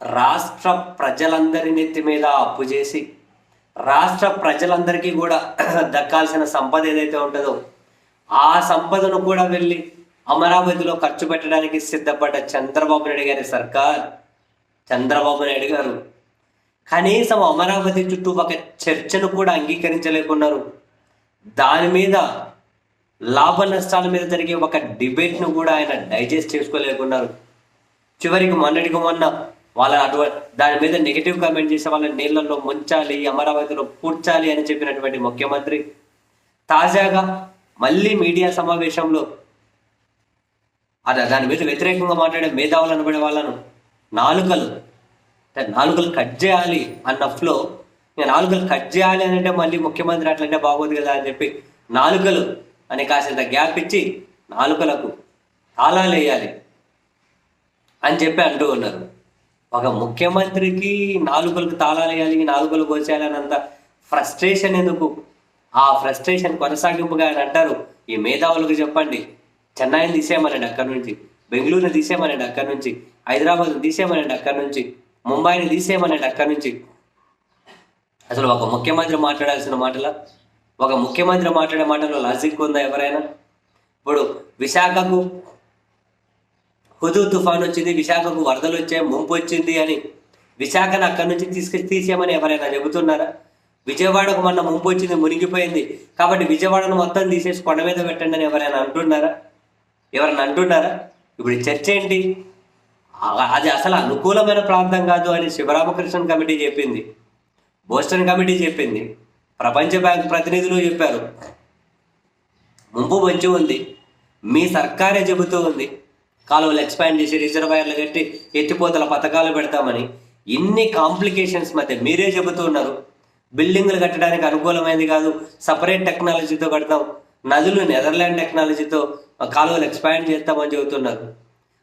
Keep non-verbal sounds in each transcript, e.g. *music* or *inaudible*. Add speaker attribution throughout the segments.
Speaker 1: రాష్ట్ర ప్రజలందరి నెత్తి మీద అప్పు చేసి రాష్ట్ర ప్రజలందరికీ కూడా *clears throat* దక్కాల్సిన సంపద ఏదైతే ఉంటుందో ఆ సంపదను కూడా వెళ్ళి అమరావతిలో ఖర్చు పెట్టడానికి సిద్ధపడ్డ చంద్రబాబు నాయుడు గారి సర్కార్ చంద్రబాబు నాయుడు గారు కనీసం అమరావతి చుట్టూ ఒక చర్చను కూడా అంగీకరించలేకున్నారు. దాని మీద లాభ నష్టాల మీద జరిగే ఒక డిబేట్ను కూడా ఆయన డైజెస్ట్ చేసుకోలేకున్నారు. చివరికి మొన్నటికి మొన్న వాళ్ళ అటువంటి దాని మీద నెగిటివ్ కామెంట్ చేసే వాళ్ళని నీళ్ళల్లో ముంచాలి అమరావతిలో పూడ్చాలి అని చెప్పినటువంటి ముఖ్యమంత్రి. తాజాగా మళ్ళీ మీడియా సమావేశంలో అదే దాని మీద వ్యతిరేకంగా మాట్లాడే మేధావులు అనబడే వాళ్ళను నాలుకలు అంటే నాలుకలు కట్ చేయాలి అన్న ఫ్లో ఇక నాలుకలు కట్ చేయాలి అని అంటే మళ్ళీ ముఖ్యమంత్రి అట్లంటే బాగోదు కదా అని చెప్పి నాలుకలు అని కాసింత గ్యాప్ ఇచ్చి నాలుకలకు తాళాలు వేయాలి అని చెప్పి అంటూ ఉన్నారు. ఒక ముఖ్యమంత్రికి నాలుగులకు తాళాలు వేయాలి నాలుగులు కోసేయాలన్నంత ఫ్రస్ట్రేషన్ ఎందుకు? ఆ ఫ్రస్ట్రేషన్ కొనసాగింపుగా ఆయన అంటారు. ఈ మేధావులకు చెప్పండి. చెన్నైని తీసేయమనండి అక్కడి నుంచి. బెంగళూరుని తీసేయమనండి అక్కడి నుంచి. హైదరాబాద్ని తీసేయమనండి అక్కడి నుంచి. ముంబైని తీసేయమనండి అక్కడి నుంచి. అసలు ఒక ముఖ్యమంత్రి మాట్లాడాల్సిన మాటల? ఒక ముఖ్యమంత్రి మాట్లాడే మాటలో లాజిక్ ఉందా ఎవరైనా? ఇప్పుడు విశాఖకు హుదూ తుఫాన్ వచ్చింది విశాఖకు వరదలు వచ్చాయి ముంపు వచ్చింది అని విశాఖను అక్కడి నుంచి తీసుకొచ్చి తీసేయమని ఎవరైనా చెబుతున్నారా? విజయవాడకు మొన్న ముంపు వచ్చింది మునిగిపోయింది. కాబట్టి విజయవాడను మొత్తం తీసేసి కొండ మీద పెట్టండి అని ఎవరైనా అంటున్నారా? ఎవరైనా అంటున్నారా? ఇప్పుడు చర్చ ఏంటి? అది అసలు అనుకూలమైన ప్రాంతం కాదు అని శివరామకృష్ణన్ కమిటీ చెప్పింది. బోస్టన్ కమిటీ చెప్పింది. ప్రపంచ బ్యాంక్ ప్రతినిధులు చెప్పారు. ముంపు మంచి ఉంది. మీ సర్కారే చెబుతూ ఉంది. కాలువలు ఎక్స్పాండ్ చేసి రిజర్వాయర్లు కట్టి ఎత్తిపోతల పథకాలు పెడతామని ఇన్ని కాంప్లికేషన్స్ మధ్య మీరే చెబుతూ ఉన్నారు. బిల్డింగ్లు కట్టడానికి అనుకూలమైనది కాదు. సపరేట్ టెక్నాలజీతో కడతాం. నదులు నెదర్లాండ్ టెక్నాలజీతో కాలువలు ఎక్స్పాండ్ చేస్తామని చెబుతున్నారు.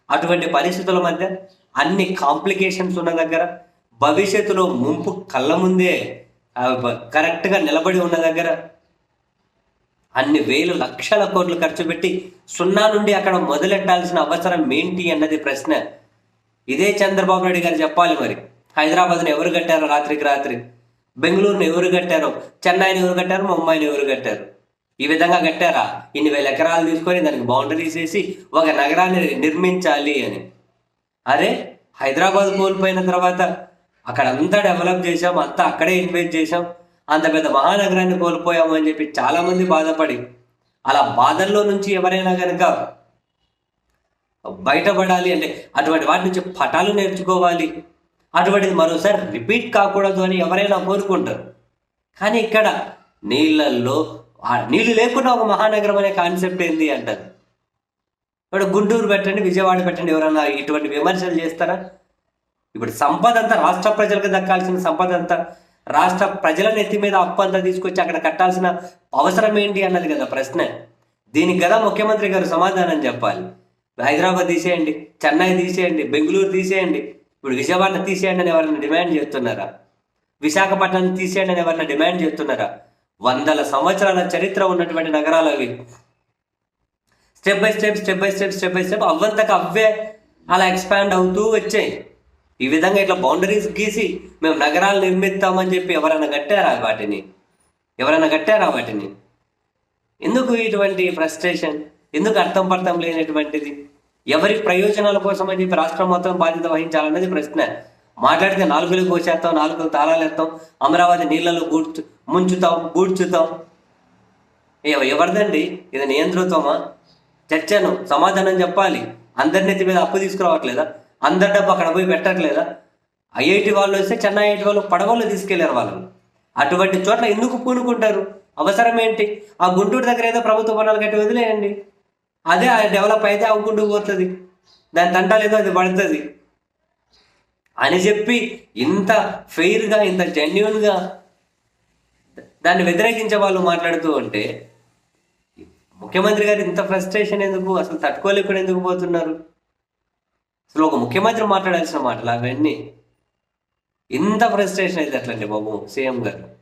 Speaker 1: అటువంటి పరిస్థితుల మధ్య అన్ని కాంప్లికేషన్స్ ఉన్న దగ్గర భవిష్యత్తులో ముంపు కళ్ళ ముందే కరెక్ట్గా నిలబడి ఉన్న దగ్గర అన్ని వేలు లక్షల కోట్లు ఖర్చు పెట్టి సున్నా నుండి అక్కడ మొదలెట్టాల్సిన అవసరం ఏంటి అన్నది ప్రశ్న. ఇదే చంద్రబాబు నాయుడు గారు చెప్పాలి మరి. హైదరాబాద్ని ఎవరు కట్టారో రాత్రికి రాత్రి? బెంగళూరును ఎవరు కట్టారో? చెన్నైని ఎవరు కట్టారు? ముంబైని ఎవరు కట్టారు? ఈ విధంగా కట్టారా? ఇన్ని వేల ఎకరాలు తీసుకొని దానికి బౌండరీస్ వేసి ఒక నగరాన్ని నిర్మించాలి అని. అరే హైదరాబాద్ కోల్పోయిన తర్వాత అక్కడ అంతా డెవలప్ చేసాం అంతా అక్కడే ఇన్వెస్ట్ చేసాం అంత పెద్ద మహానగరాన్ని కోల్పోయాము అని చెప్పి చాలా మంది బాధపడి అలా బాధల్లో నుంచి ఎవరైనా కనుక బయటపడాలి అంటే అటువంటి వాటి నుంచి పటాలు నేర్చుకోవాలి. అటువంటిది మరోసారి రిపీట్ కాకూడదు అని ఎవరైనా కోరుకుంటారు. కానీ ఇక్కడ నీళ్ళల్లో నీళ్ళు లేకుండా ఒక మహానగరం అనే కాన్సెప్ట్ ఏంది అంటారు. ఇప్పుడు గుంటూరు పెట్టండి విజయవాడ పెట్టండి ఎవరన్నా ఇటువంటి విమర్శలు చేస్తారా? ఇప్పుడు సంపద అంతా రాష్ట్ర ప్రజలకు దక్కాల్సిన సంపద అంతా రాష్ట్ర ప్రజల నెత్తి మీద అప్పు అంతా తీసుకొచ్చి అక్కడ కట్టాల్సిన అవసరం ఏంటి అన్నది కదా ప్రశ్న. దీనికి కదా ముఖ్యమంత్రి గారు సమాధానం చెప్పాలి. హైదరాబాద్ తీసేయండి చెన్నై తీసేయండి బెంగళూరు తీసేయండి ఇప్పుడు విజయవాడ తీసేయండి అని ఎవరైనా డిమాండ్ చేస్తున్నారా? విశాఖపట్నం తీసేయండి అని ఎవరైనా డిమాండ్ చేస్తున్నారా? వందల సంవత్సరాల చరిత్ర ఉన్నటువంటి నగరాలు అవి. Step by step step by step step by step అవ్వంతకు అవే అలా ఎక్స్పాండ్ అవుతూ వచ్చాయి. ఈ విధంగా ఇట్లా బౌండరీస్ గీసి మేము నగరాలు నిర్మిస్తామని చెప్పి ఎవరైనా కట్టారా వాటిని? ఎవరైనా కట్టారా వాటిని? ఎందుకు ఇటువంటి ఫ్రస్ట్రేషన్ ఎందుకు అర్థం పర్థం లేనటువంటిది? ఎవరి ప్రయోజనాల కోసం అని చెప్పి రాష్ట్రం మొత్తం బాధ్యత వహించాలన్నది ప్రశ్న. మాట్లాడితే నాలుగులు కోసేస్తాం నాలుగులు తాళాలేస్తాం అమరావతి నీళ్ళలో గూడ్చు ముంచుతాం గూడ్చుతాం. ఎవరిదండి? ఇది నియంతృత్వమా? చర్చను సమాధానం చెప్పాలి. అందరి మీద అప్పు తీసుకురావట్లేదా? అందరి డబ్బు అక్కడ పోయి పెట్టట్లేదా? ఐఐటి వాళ్ళు వస్తే చెన్నై ఐఐటి వాళ్ళు పడవలు తీసుకెళ్ళారు వాళ్ళు అటువంటి చోట్ల ఎందుకు పూనుకుంటారు? అవసరం ఏంటి? ఆ గుంటూరు దగ్గర ఏదో ప్రభుత్వ పనులు కట్టి వదిలేయండి. అదే డెవలప్ అయితే అవ్వుకుంటూ పోతుంది. దాని తంటాలేదో అది పడుతుంది. అని చెప్పి ఇంత ఫెయిర్గా ఇంత జెన్యున్గా దాన్ని వ్యతిరేకించే వాళ్ళు మాట్లాడుతూ ఉంటే ముఖ్యమంత్రి గారు ఇంత ఫ్రస్ట్రేషన్ ఎందుకు? అసలు తట్టుకోలేకుండా ఎందుకు పోతున్నారు? అసలు ఒక ముఖ్యమంత్రి మాట్లాడాల్సిన మాటలు అవన్నీ. ఇంత ఫ్రస్ట్రేషన్ అయితే అట్లండి బాబు సీఎం గారు.